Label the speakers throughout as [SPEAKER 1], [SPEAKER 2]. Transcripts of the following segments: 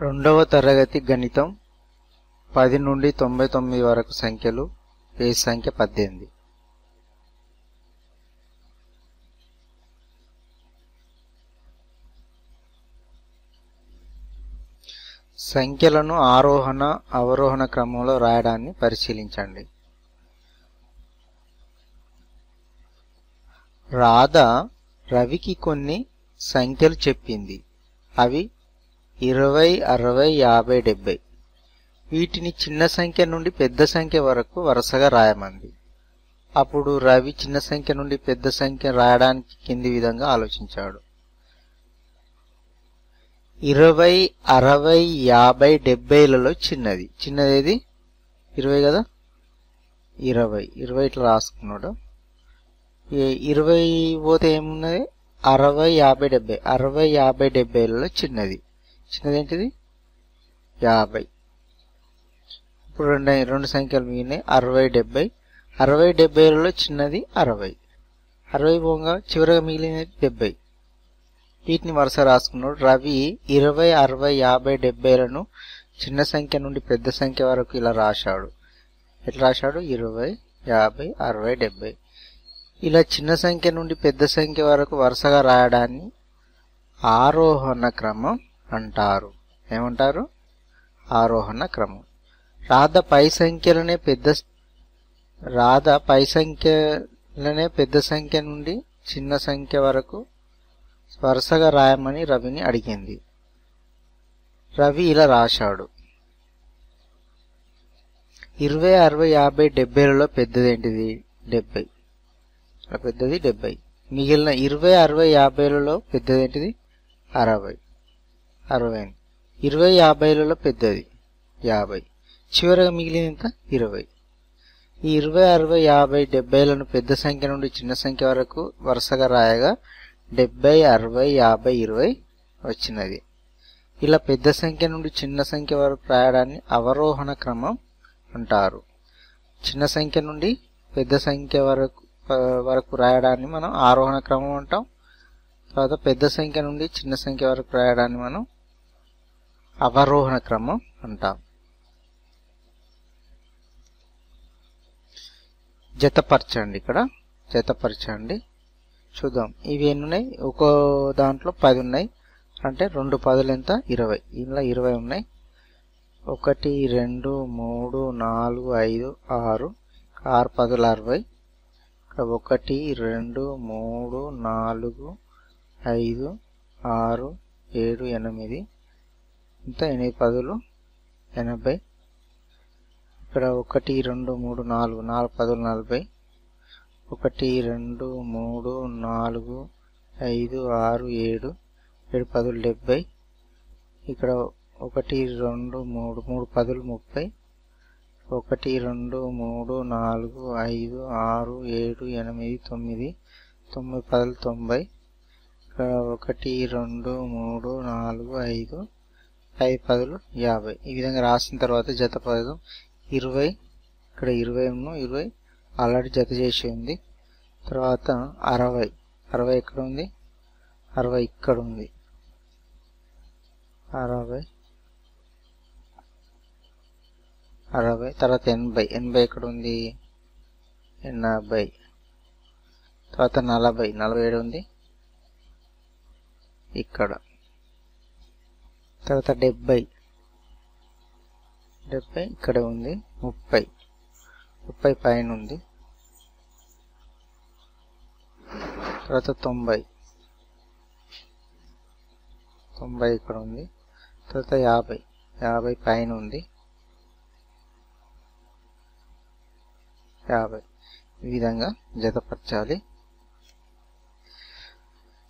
[SPEAKER 1] రెండవ తరగతి గణితం పది నుండి తొంభై తొమ్మిది వరకు సంఖ్యలు పేజ్ సంఖ్య పద్దెనిమిది. సంఖ్యలను ఆరోహణ అవరోహణ క్రమంలో రాయడాన్ని పరిశీలించండి. రాధ రవికి కొన్ని సంఖ్యలు చెప్పింది. అవి ఇరవై అరవై యాభై డెబ్బై. వీటిని చిన్న సంఖ్య నుండి పెద్ద సంఖ్య వరకు వరుసగా రాయమంది. అప్పుడు రవి చిన్న సంఖ్య నుండి పెద్ద సంఖ్య రాయడానికి కింది విధంగా ఆలోచించాడు. ఇరవై అరవై యాభై డెబ్బైలలో చిన్నది. చిన్నది ఏది? ఇరవై కదా? ఇరవై. ఇరవై ఇట్లా రాసుకున్నాడు. ఇరవై పోతే ఏమున్నది? అరవై యాభై డెబ్బై. అరవై యాభై డెబ్బైలలో చిన్నది. చిన్నది ఏంటిది యాభై. ఇప్పుడు రెండు రెండు సంఖ్యలు మిగిలినాయి. అరవై డెబ్బై. అరవై డెబ్బైలలో చిన్నది అరవై. అరవై పోగా చివరిగా మిగిలినది డెబ్బై. వీటిని వరుస రాసుకున్నాడు. రవి ఇరవై అరవై యాభై డెబ్బైలను చిన్న సంఖ్య నుండి పెద్ద సంఖ్య వరకు ఇలా రాశాడు. ఎట్లా రాశాడు? ఇరవై యాభై అరవై డెబ్బై. ఇలా చిన్న సంఖ్య నుండి పెద్ద సంఖ్య వరకు వరుసగా రాయడాన్ని ఆరోహణ క్రమం అంటారు. ఏమంటారు? ఆరోహణ క్రమం. రాధ పై సంఖ్యలనే పెద్ద రాధ పై సంఖ్యలనే పెద్ద సంఖ్య నుండి చిన్న సంఖ్య వరకు వరుసగా రాయమని రవిని అడిగింది. రవి ఇలా రాశాడు. ఇరవై అరవై యాభై డెబ్బైలలో పెద్దదేంటిది? డెబ్బై. పెద్దది డెబ్బై. మిగిలిన ఇరవై అరవై యాభైలలో పెద్దదేంటిది? అరవై. అరవై ఇరవై యాభైలలో పెద్దది. యాభై. చివరిగా మిగిలినంత ఇరవై. ఈ ఇరవై అరవై యాభై డెబ్బైలను పెద్ద సంఖ్య నుండి చిన్న సంఖ్య వరకు వరుసగా రాయగా డెబ్బై అరవై యాభై ఇరవై వచ్చినది. ఇలా పెద్ద సంఖ్య నుండి చిన్న సంఖ్య వరకు రాయడాన్ని అవరోహణ క్రమం అంటారు. చిన్న సంఖ్య నుండి పెద్ద సంఖ్య వరకు వరకు రాయడాన్ని మనం ఆరోహణ క్రమం అంటాం. తర్వాత పెద్ద సంఖ్య నుండి చిన్న సంఖ్య వరకు రాయడాన్ని మనం అవరోహణ క్రమం అంటాం. జతపరచండి ఇక్కడ. జతపరచండి. చూద్దాం. ఇవి ఎన్ని ఉన్నాయి ఒక్కో దాంట్లో పది ఉన్నాయి. అంటే రెండు పదులు ఎంత? ఇరవై. ఇందులో ఇరవై ఉన్నాయి. ఒకటి రెండు మూడు నాలుగు ఐదు ఆరు ఆరు పదులు అరవై. ఇక్కడ ఒకటి రెండు మూడు నాలుగు ఐదు ఆరు ఏడు ఎనిమిది ఇంత ఎనిమిది పదులు ఎనభై. ఇక్కడ ఒకటి రెండు మూడు నాలుగు నాలుగు పదులు నలభై. ఒకటి రెండు మూడు నాలుగు ఐదు ఆరు ఏడు ఏడు పదులు డెబ్బై. ఇక్కడ ఒకటి రెండు మూడు మూడు పదులు ముప్పై. ఒకటి రెండు మూడు నాలుగు ఐదు ఆరు ఏడు ఎనిమిది తొమ్మిది తొమ్మిది పదులు తొంభై. ఇక్కడ ఒకటి రెండు మూడు నాలుగు ఐదు ఐదు పదులు యాభై. ఈ విధంగా రాసిన తర్వాత జత పదం ఇరవై ఇక్కడ ఇరవై ఇరవై. ఆల్రెడీ జత చేసి ఉంది తర్వాత అరవై. అరవై ఎక్కడ ఉంది? అరవై ఇక్కడ ఉంది. అరవై. అరవై. తర్వాత ఎనభై. ఎనభై ఎక్కడ ఉంది? ఎనభై. తర్వాత నలభై. నలభై ఏడు ఉంది? ఇక్కడ. తర్వాత డెబ్బై. డెబ్బై ఇక్కడ ఉంది. ముప్పై. ముప్పై పైన ఉంది. తర్వాత తొంభై. తొంభై ఇక్కడ ఉంది. తర్వాత యాభై. యాభై పైన ఉంది. యాభై. ఈ విధంగా జతపరచాలి.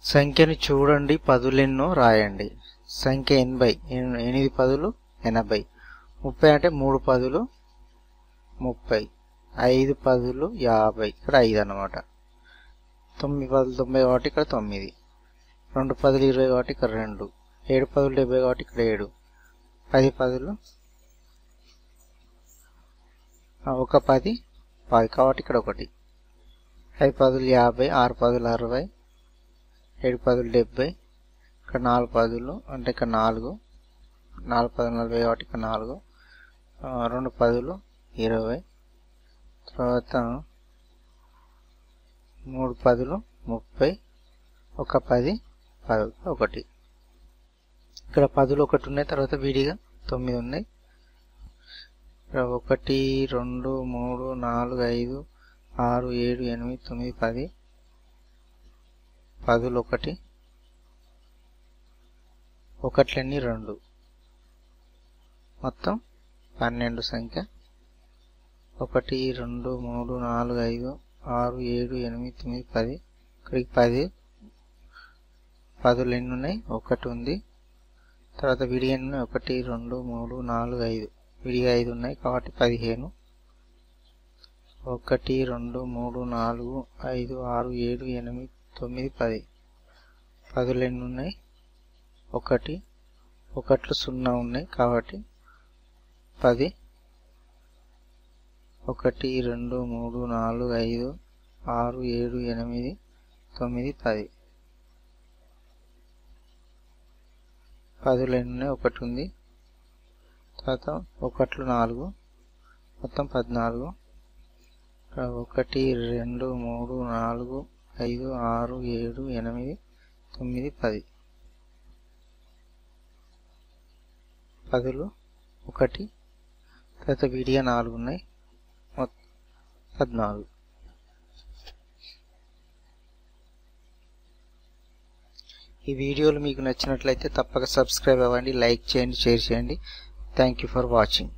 [SPEAKER 1] సంఖ్యని చూడండి పదులెన్నో రాయండి. సంఖ్య ఎనభై ఎనిమిది పదులు ఎనభై. ముప్పై అంటే మూడు పదులు ముప్పై. ఐదు పదులు యాభై. ఇక్కడ ఐదు అన్నమాట. తొమ్మిది పదులు తొంభై కాబట్టి ఇక్కడ తొమ్మిది. రెండు పదులు ఇరవై కాబట్టి ఇక్కడ రెండు. ఏడు పదులు డెబ్బై కాబట్టి ఇక్కడ ఏడు. పది పదులు ఒక పది పది కాబట్టి ఇక్కడ ఒకటి. ఐదు పదులు యాభై ఆరు పదులు అరవై ఏడు పదులు డెబ్బై ఇక్కడ నాలుగు పదులు అంటే ఇక్కడ నాలుగు. నాలుగు పది నలభై ఒకటి నాలుగు. రెండు పదులు ఇరవై. తర్వాత మూడు పదులు ముప్పై. ఒక పది పది ఒకటి. ఇక్కడ పదులు ఒకటి ఉన్నాయి తర్వాత విడిగా తొమ్మిది ఉన్నాయి. ఇక్కడ ఒకటి రెండు మూడు నాలుగు ఐదు ఆరు ఏడు ఎనిమిది తొమ్మిది పది. పదులు ఒకటి. ఒకట్లన్నీ రెండు. మొత్తం పన్నెండు సంఖ్య. ఒకటి రెండు మూడు నాలుగు ఐదు ఆరు ఏడు ఎనిమిది తొమ్మిది పది. ఇక్కడికి పది. పదులు ఎన్ని ఉన్నాయి? ఒకటి ఉంది. తర్వాత విడి ఎన్ని ఉన్నాయి? ఒకటి రెండు మూడు నాలుగు ఐదు. విడిగా ఐదు ఉన్నాయి కాబట్టి పదిహేను. ఒకటి రెండు మూడు నాలుగు ఐదు ఆరు ఏడు ఎనిమిది తొమ్మిది పది. పదులు ఎన్ని ఉన్నాయి? ఒకటి ఒకట్లు సున్నా ఉన్నాయి కాబట్టి పది. ఒకటి రెండు మూడు నాలుగు ఐదు ఆరు ఏడు ఎనిమిది తొమ్మిది పది. పదులు ఎన్ని ఉన్నాయి? ఒకటి ఉంది. తర్వాత ఒకట్లు నాలుగు మొత్తం పద్నాలుగు. ఒకటి రెండు మూడు నాలుగు ఐదు ఆరు ఏడు ఎనిమిది తొమ్మిది పది. పదులు ఒకటి తర్వాత విడిగా నాలుగు ఉన్నాయి. పద్నాలుగు. ఈ వీడియోలు మీకు నచ్చినట్లయితే తప్పక సబ్స్క్రైబ్ అవ్వండి లైక్ చేయండి షేర్ చేయండి. Thank you for watching